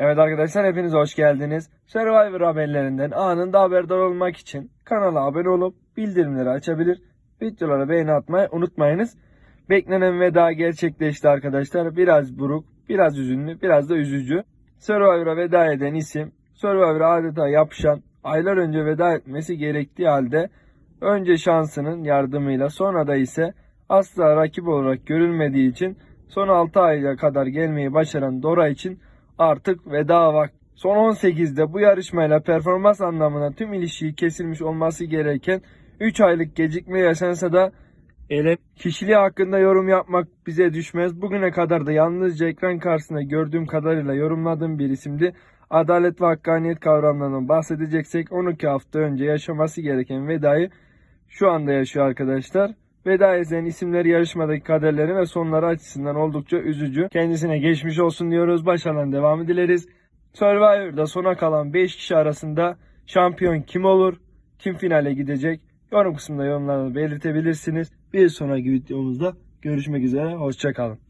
Evet arkadaşlar hepiniz hoş geldiniz. Survivor haberlerinden anında haberdar olmak için kanala abone olup bildirimleri açabilir. Videolara beğeni atmayı unutmayınız. Beklenen veda gerçekleşti arkadaşlar. Biraz buruk, biraz üzünlü, biraz da üzücü. Survivor'a veda eden isim, Survivor'a adeta yapışan, aylar önce veda etmesi gerektiği halde önce şansının yardımıyla sonra da ise asla rakip olarak görülmediği için son 6 aya kadar gelmeyi başaran Dora için artık veda vakti. Son 18'de bu yarışmayla performans anlamına tüm ilişiği kesilmiş olması gereken 3 aylık gecikme yaşansa da ele kişiliği hakkında yorum yapmak bize düşmez. Bugüne kadar da yalnızca ekran karşısında gördüğüm kadarıyla yorumladığım bir isimdi. Adalet ve hakkaniyet kavramlarından bahsedeceksek 12 hafta önce yaşaması gereken vedayı şu anda yaşıyor arkadaşlar. Veda eden isimleri yarışmadaki kaderleri ve sonları açısından oldukça üzücü. Kendisine geçmiş olsun diyoruz. Başarılan devamı dileriz. Survivor'da sona kalan 5 kişi arasında şampiyon kim olur? Kim finale gidecek? Yorum kısmında yorumlarını belirtebilirsiniz. Bir sonraki videomuzda görüşmek üzere. Hoşçakalın.